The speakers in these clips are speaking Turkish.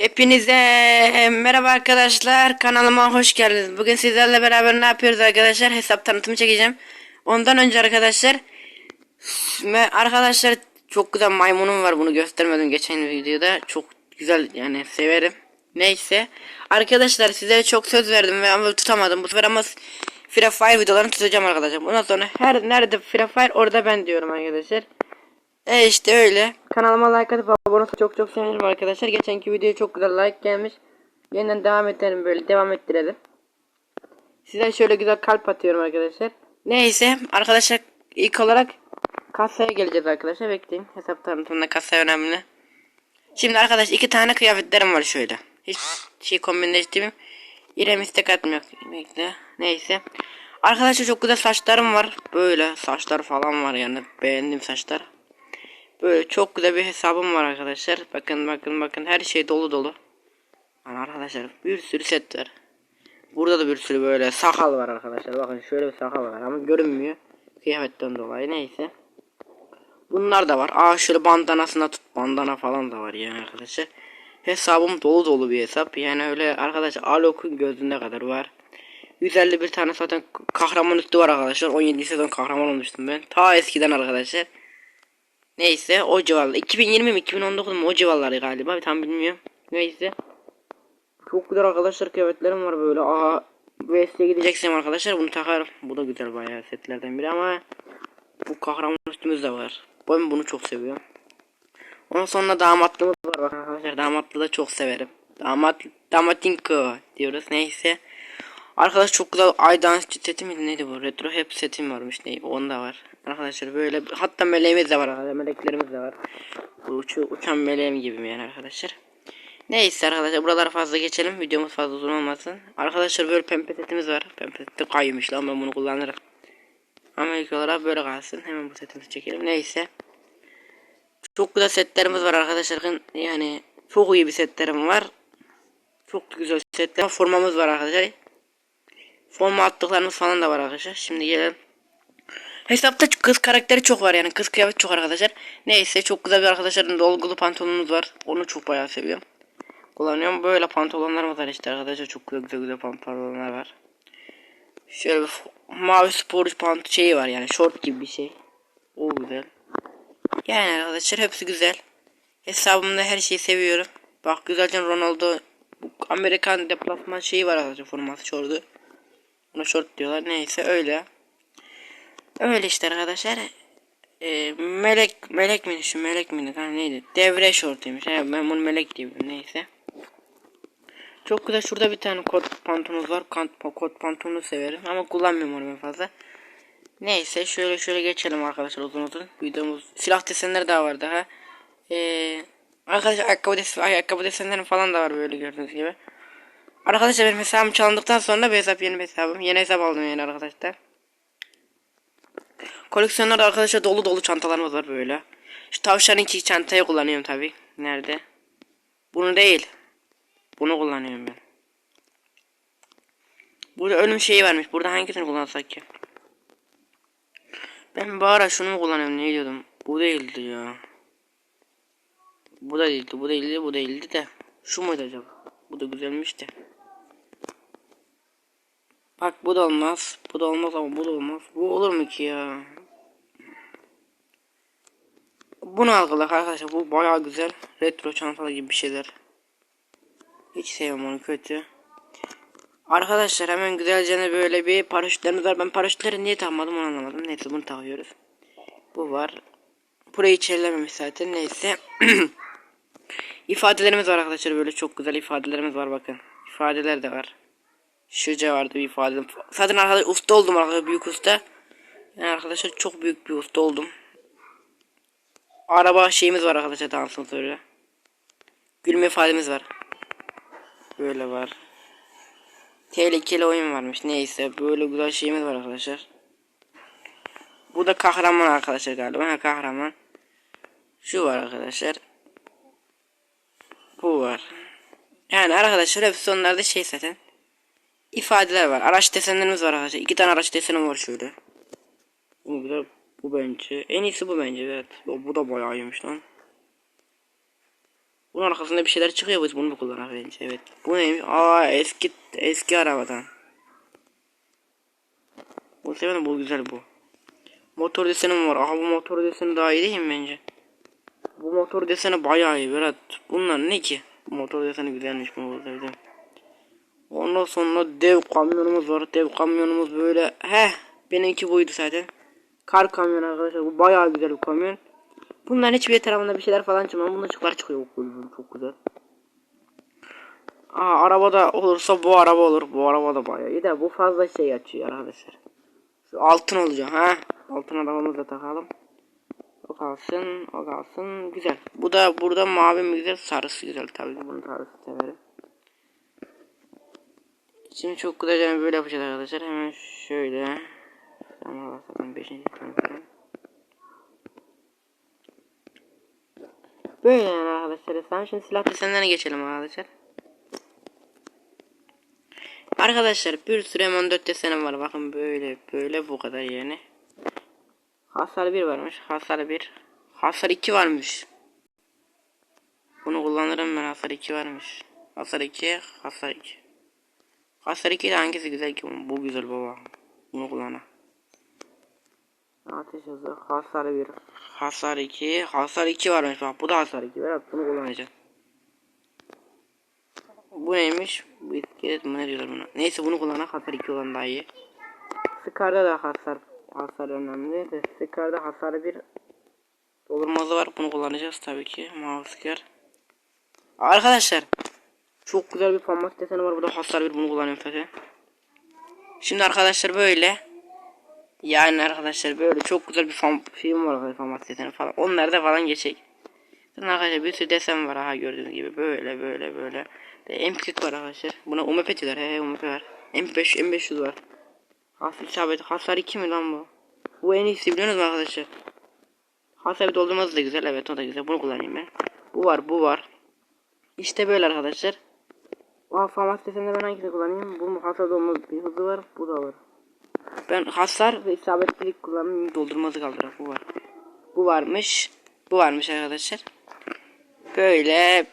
Hepinize merhaba arkadaşlar kanalıma hoş geldiniz. Bugün sizlerle beraber ne yapıyoruz arkadaşlar? Hesap tanıtımı çekeceğim. Ondan önce arkadaşlar arkadaşlar çok güzel maymunum var bunu göstermedim geçen videoda. Çok güzel yani severim. Neyse arkadaşlar size çok söz verdim ve ama tutamadım. Bu sefer ama Free Fire videolarını tutacağım arkadaşlar. Bundan sonra her nerede Free Fire orada ben diyorum arkadaşlar. E işte öyle. Kanalıma like atıp abone olursa çok çok sevinirim arkadaşlar. Geçenki videoya çok güzel like gelmiş. Yeniden devam edelim böyle devam ettirelim. Size şöyle güzel kalp atıyorum arkadaşlar. Neyse arkadaşlar ilk olarak kasaya geleceğiz arkadaşlar. Bekleyin. Hesap tanıtımında kasa önemli. Şimdi arkadaş iki tane kıyafetlerim var şöyle. Hiç şey kombinleştirmeyeyim. İrem istek atmıyor. Bekle. Neyse. Arkadaşlar çok güzel saçlarım var. Böyle saçlar falan var yani. Beğendim saçlar. Böyle çok güzel bir hesabım var arkadaşlar. Bakın bakın bakın her şey dolu dolu. Yani arkadaşlar bir sürü set var. Burada da bir sürü böyle sakal var arkadaşlar. Bakın şöyle bir sakal var ama görünmüyor. Kıyafetten dolayı neyse. Bunlar da var. Aa şöyle bandanasına tut bandana falan da var yani arkadaşlar. Hesabım dolu dolu bir hesap. Yani öyle arkadaşlar Alok'un gözünde kadar var. 151 tane zaten kahraman üstü var arkadaşlar. 17 sezon kahraman olmuştum ben. Ta eskiden arkadaşlar. Neyse o civarlar. 2020 mi 2019 mu o civarları galiba tam bilmiyorum. Neyse. Çok güzel arkadaşlar kıyafetlerim var böyle. Aa VS'ye gideceksem arkadaşlar bunu takarım. Bu da güzel bayağı setlerden biri ama bu kahraman üstümüz de var. Ben bunu çok seviyorum. Ondan sonra damatlığımız var bakın arkadaşlar. Damatlığı da çok severim. Damat damatinko diyoruz neyse. Arkadaş çok güzel Aydan seti miydi neydi bu? Retro hep setim varmış neydi onda var. Arkadaşlar böyle hatta meleğimiz de var arkadaşlar. Meleklerimiz de var. Bu uçu, uçan meleğim gibi yani arkadaşlar. Neyse arkadaşlar buralara fazla geçelim. Videomuz fazla uzun olmasın. Arkadaşlar böyle pembe setimiz var. Pembe seti kaymış lan ben bunu kullanırım. Ama ilk olarak böyle kalsın. Hemen bu setimizi çekelim. Neyse. Çok güzel setlerimiz var arkadaşlar. Yani çok iyi bir setlerim var. Çok güzel setler. Formamız var arkadaşlar. Forma attıklarımız falan da var arkadaşlar. Şimdi gelelim. Hesapta kız karakteri çok var yani kız kıyafet çok arkadaşlar. Neyse çok güzel bir arkadaşların dolgulu pantolonumuz var. Onu çok bayağı seviyorum. Kullanıyorum. Böyle pantolonlarımız var işte arkadaşlar. Çok güzel güzel, güzel pantolonlar var. Şöyle bir mavi spor pant şeyi var yani short gibi bir şey. O güzel. Yani arkadaşlar hepsi güzel. Hesabımda her şeyi seviyorum. Bak güzelce Ronaldo Amerikan deplasman şeyi var arkadaşlar forması şortu. Buna short diyorlar. Neyse öyle. Öyle işte arkadaşlar. Ee, melek melek mi şu melek mi hani neydi? Devre şortuymuş. Yani ben bunu melek diyorum neyse. Çok güzel şurada bir tane kot pantolonumuz var. Kant, kot pantolonu severim ama kullanmıyorum onu ben fazla. Neyse şöyle şöyle geçelim arkadaşlar uzun uzun. Videomuz silah desenleri daha var daha. Ee, arkadaşlar ayakkabı, desen, ayakkabı desenleri falan da var böyle gördüğünüz gibi. Arkadaşlar benim hesabım çalındıktan sonra bir hesap yeni bir hesabım. Yeni hesap aldım yani arkadaşlar. Koleksiyonlarda arkadaşlar dolu dolu çantalarımız var böyle. Şu tavşanın iki çantayı kullanıyorum tabi. Nerede? Bunu değil. Bunu kullanıyorum ben. Burada ölüm şeyi varmış. Burada hangisini kullansak ki? Ben bu ara şunu mu kullanıyorum ne diyordum? Bu değildi ya. Bu da değildi, bu değildi, bu değildi de. Şu muydu acaba? Bu da güzelmiş de. Bak bu da olmaz. Bu da olmaz ama bu da olmaz. Bu olur mu ki ya? Bunu algılar arkadaşlar. Bu bayağı güzel. Retro çantalı gibi bir şeyler. Hiç sevmem onu kötü. Arkadaşlar hemen güzelce böyle bir paraşütlerimiz var. Ben paraşütleri niye takmadım onu anlamadım. Neyse bunu takıyoruz. Bu var. Burayı içerilememiş zaten. Neyse. İfadelerimiz var arkadaşlar. Böyle çok güzel ifadelerimiz var bakın. İfadeler de var. Şuca vardı bir ifade. Zaten arkadaşlar usta oldum arkadaşlar. Büyük usta. Yani arkadaşlar çok büyük bir usta oldum. Araba şeyimiz var arkadaşlar dansımız öyle. Gülme ifademiz var. Böyle var. Tehlikeli oyun varmış. Neyse böyle güzel şeyimiz var arkadaşlar. Bu da kahraman arkadaşlar galiba. Ha, kahraman. Şu var arkadaşlar. Bu var. Yani arkadaşlar hepsi onlarda şey zaten. İfadeler var. Araç desenlerimiz var arkadaşlar. İki tane araç desenim var şöyle. Bu da bu bence. En iyisi bu bence evet. O, bu da bayağı iyiymiş lan. Bunun arkasında bir şeyler çıkıyor biz bunu mu kullanarak bence evet. Bu neymiş? Aa eski eski arabadan. Bu sefer bu güzel bu. Motor deseni var. Aha bu motor deseni daha iyi değil mi bence? Bu motor deseni bayağı iyi Berat. Bunlar ne ki? Motor deseni güzelmiş bunu sevdim. Ondan sonra dev kamyonumuz var. Dev kamyonumuz böyle. Heh benimki buydu zaten. Kar kamyonu arkadaşlar. Bu bayağı güzel bir kamyon. Bunların hiçbir tarafında bir şeyler falan çıkmıyor. Bunun ışıklar çıkıyor. Çok güzel. Aa arabada olursa bu araba olur. Bu araba da bayağı iyi de bu fazla şey açıyor arkadaşlar. Şu altın olacak ha. Altın arabamızı da takalım. O kalsın, o kalsın. Güzel. Bu da burada mavi mi güzel, sarısı güzel tabii bunun sarısı severim. Şimdi çok yani böyle yapacağız arkadaşlar. Hemen şöyle. Ama zaten 5. sınıfım. Böyle yani arkadaşlar. Tamam şimdi silah desenlerine geçelim arkadaşlar. Arkadaşlar bir sürü M14 desenim var. Bakın böyle böyle bu kadar yani. Hasar 1 varmış. Hasar 1. Hasar 2 varmış. Bunu kullanırım ben. Hasar 2 varmış. Hasar 2. Hasar 2. Hasar 2 de hangisi güzel ki? Bu güzel baba. Bunu kullanalım. Ateş hızı. Hasar 1. Hasar 2. Hasar 2 varmış. Bak bu da hasar 2. Berat bunu kullanacağım. Bu neymiş? Bu iskelet mi ne diyorlar buna? Neyse bunu kullanan hasar 2 olan daha iyi. Scar'da da hasar hasar önemli de Scar'da hasar bir doldurmazı var. Bunu kullanacağız tabii ki. Mouse Scar. Arkadaşlar çok güzel bir format deseni var. Burada hasar bir bunu kullanıyorum zaten. Şimdi arkadaşlar böyle yani arkadaşlar böyle çok güzel bir form, film var arkadaşlar format deseni falan. Onlarda falan geçecek. Zaten arkadaşlar bir sürü desen var ha gördüğünüz gibi böyle böyle böyle. De MP40 var arkadaşlar. Buna UMP diyorlar. He UMP var. MP5 M500 var. Hasar isabet. Hasar 2 mi lan bu? Bu en iyisi biliyorsunuz mu arkadaşlar? Hasar doldurması da güzel. Evet o da güzel. Bunu kullanayım ben. Bu var bu var. İşte böyle arkadaşlar. Aa famas desende ben hangisini kullanayım? Bu hasar dolma bir hızı var. Bu da var. Ben hasar ve isabetlilik kullanayım. Doldurması kaldırak bu var. Bu varmış. Bu varmış arkadaşlar. Böyle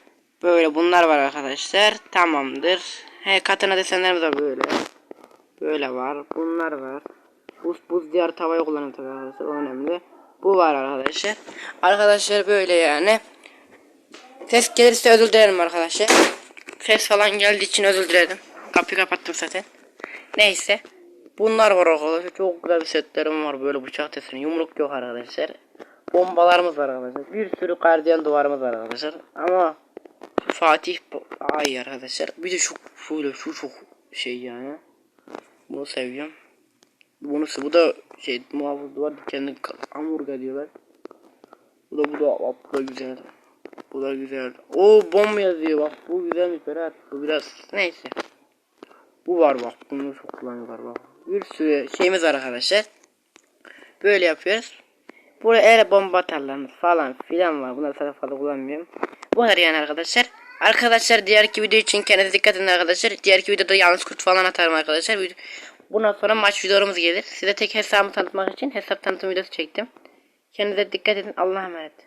böyle bunlar var arkadaşlar. Tamamdır. He katana desenler de böyle. Böyle var. Bunlar var. Buz buz diğer tavayı kullanıyorum tabii arkadaşlar. O önemli. Bu var arkadaşlar. Arkadaşlar böyle yani. Ses gelirse özür dilerim arkadaşlar. Ses falan geldiği için özür dilerim. Kapıyı kapattım zaten. Neyse. Bunlar var arkadaşlar. Çok güzel bir setlerim var. Böyle bıçak tesiri. Yumruk yok arkadaşlar. Bombalarımız var arkadaşlar. Bir sürü gardiyan duvarımız var arkadaşlar. Ama Fatih ay arkadaşlar. Bir de şu şöyle şu çok şey yani. Bunu seviyorum. Bunu bu da şey muhafız duvar kendi hamburger diyorlar. Bu da bu da da güzel. Bu da güzel. O bomba yazıyor bak bu güzelmiş Berat. Bu biraz neyse. Bu var bak bunu çok kullanıyorlar bak. Bir sürü şeyimiz var arkadaşlar. Böyle yapıyoruz. Buraya eğer bomba atarlarımız falan filan var. Bunları zaten fazla kullanmıyorum. Bu kadar yani arkadaşlar. Arkadaşlar diğerki video için kendinize dikkat edin arkadaşlar. Diğerki videoda yalnız kurt falan atarım arkadaşlar. Bundan sonra maç videolarımız gelir. Size tek hesabımı tanıtmak için hesap tanıtım videosu çektim. Kendinize dikkat edin. Allah'a emanet.